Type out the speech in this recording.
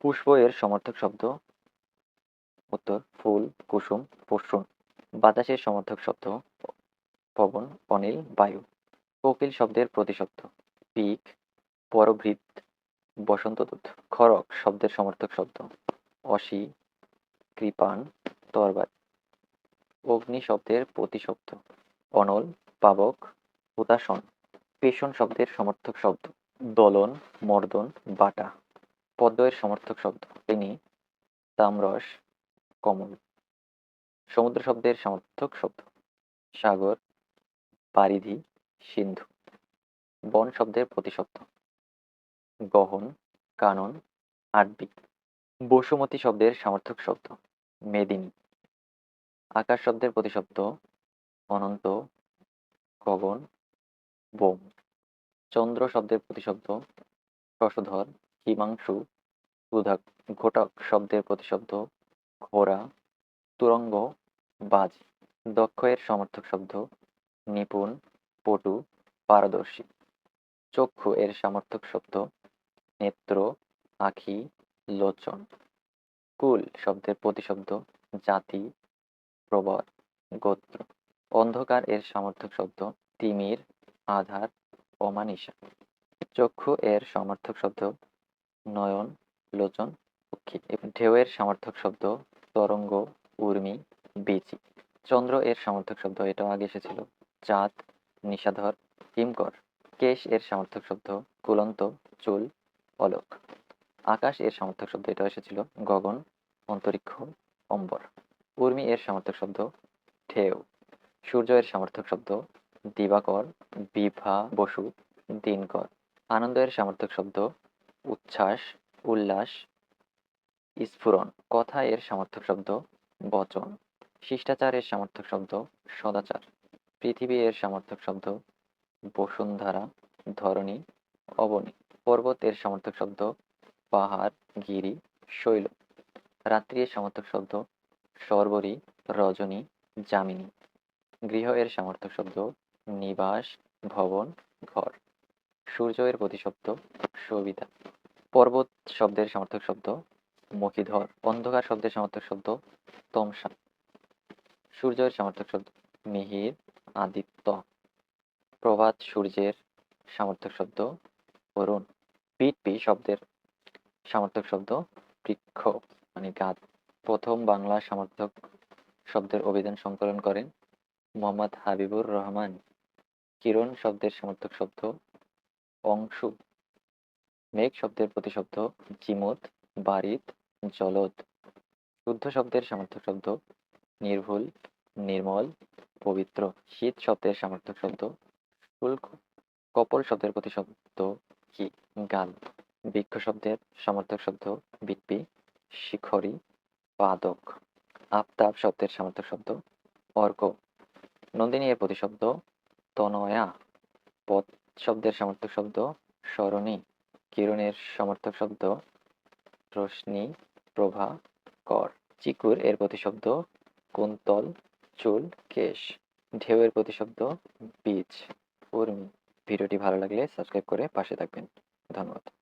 পুষ্প এর সমর্থক শব্দ। উত্তর, ফুল, কুসুম পশুন বাতাসের সমর্থক শব্দ, পবন, অনিল, বায়ু। কোকিল শব্দের প্রতিশব্দ, পিক, পরভৃত বসন্তদূত খড়ক শব্দের সমর্থক শব্দ, অসি, কৃপান, তরবার। অগ্নি শব্দের প্রতিশব্দ, অনল, পাবক হুতাসন পেশন শব্দের সমর্থক শব্দ, দলন, মর্দন, বাটা। পদ্ম এর সমর্থক শব্দ। তিনি তামরস, কমল, সমুদ্র শব্দের সমর্থক শব্দ। সাগর, পারিধি, সিন্ধু, বন শব্দের প্রতিশব্দ। গহন, কানন আটবি বসুমতী শব্দের সমর্থক শব্দ। মেদিনী, আকাশ শব্দের প্রতিশব্দ। অনন্ত, গগন, বোম। চন্দ্র শব্দের প্রতিশব্দ। শশধর হিমাংশু সুধা ঘটক শব্দের প্রতিশব্দ, ঘোড়া, তুরঙ্গ, বাজ, দক্ষ এর সমর্থক শব্দ, নিপুণ, পটু, পারদর্শী। চক্ষু এর সমর্থক শব্দ, নেত্র, আখি, লোচন। কুল শব্দের প্রতিশব্দ, জাতি, প্রবর, গোত্র। অন্ধকার এর সমর্থক শব্দ, তিমির, আধার অমানিসা চক্ষু এর সমর্থক শব্দ নয়ন, লোচন পক্ষী ঢেউয়ের সমর্থক শব্দ তরঙ্গ, উর্মি, বীচি। চন্দ্র এর সমর্থক শব্দ, এটাও আগে এসেছিল। চাঁদ, নিশাধর হিমকর কেশ এর সমর্থক শব্দ, কুলন্ত, চুল, অলোক। আকাশ এর সমর্থক শব্দ, এটাও এসেছিল। গগন, অন্তরিক্ষ, অম্বর। উর্মি এর সমর্থক শব্দ, ঢেউ। সূর্য এর সমর্থক শব্দ, দিবাকর, বিভা বসু, দিনকর। আনন্দ এর সমর্থক শব্দ উচ্ছ্বাস, উল্লাস, স্ফুরণ। কথা এর সমর্থক শব্দ, বচন। শিষ্টাচার এর সমর্থক শব্দ, সদাচার। পৃথিবী এর সমর্থক শব্দ, বসুন্ধরা, ধরণী, অবনী। পর্বত এর সমর্থক শব্দ, পাহাড়, গিরি, শৈল। রাত্রি এর সমর্থক শব্দ, সর্বরী, রজনী, যামিনী। গৃহ এর সমর্থক শব্দ, নিবাস, ভবন, ঘর। সূর্য এর প্রতিশব্দ, সবিতা। পর্বত শব্দের সমর্থক শব্দ মহিধর অন্ধকার শব্দের সমর্থক শব্দ, তমসা। সূর্যের সমর্থক শব্দ, মিহির, আদিত্য। প্রভাত সূর্যের সমর্থক শব্দ, অরুণ। পিট পি শব্দের সমর্থক শব্দ, বৃক্ষ মানে গাছ। প্রথম বাংলা সমর্থক শব্দের অভিধান সংকলন করেন মোহাম্মদ হাবিবুর রহমান। কিরণ শব্দের সমর্থক শব্দ, অংশু। মেঘ শব্দের প্রতিশব্দ জিমুত বারিত, জলদ। শুদ্ধ শব্দের সমর্থক শব্দ, নির্ভুল, নির্মল, পবিত্র। শীত শব্দের সমর্থক শব্দ, শুল্ক। কপল শব্দের প্রতিশব্দ, কি? গাল বৃক্ষ শব্দের সমর্থক শব্দ বিপ্পি শিখরি, পাদক। আফতাব শব্দের সমর্থক শব্দ, অর্ক। নন্দিনী এর প্রতিশব্দ, তনয়া। পথ শব্দের সমর্থক শব্দ সরণী কিরণের সমর্থক শব্দ রশ্মি, প্রভা, কর। চিকুর এর প্রতিশব্দ কুন্তল, চুল, কেশ। ঢেউয়ের প্রতিশব্দ বীজ, উর্মি। ভিডিওটি ভালো লাগলে সাবস্ক্রাইব করে পাশে থাকবেন। ধন্যবাদ।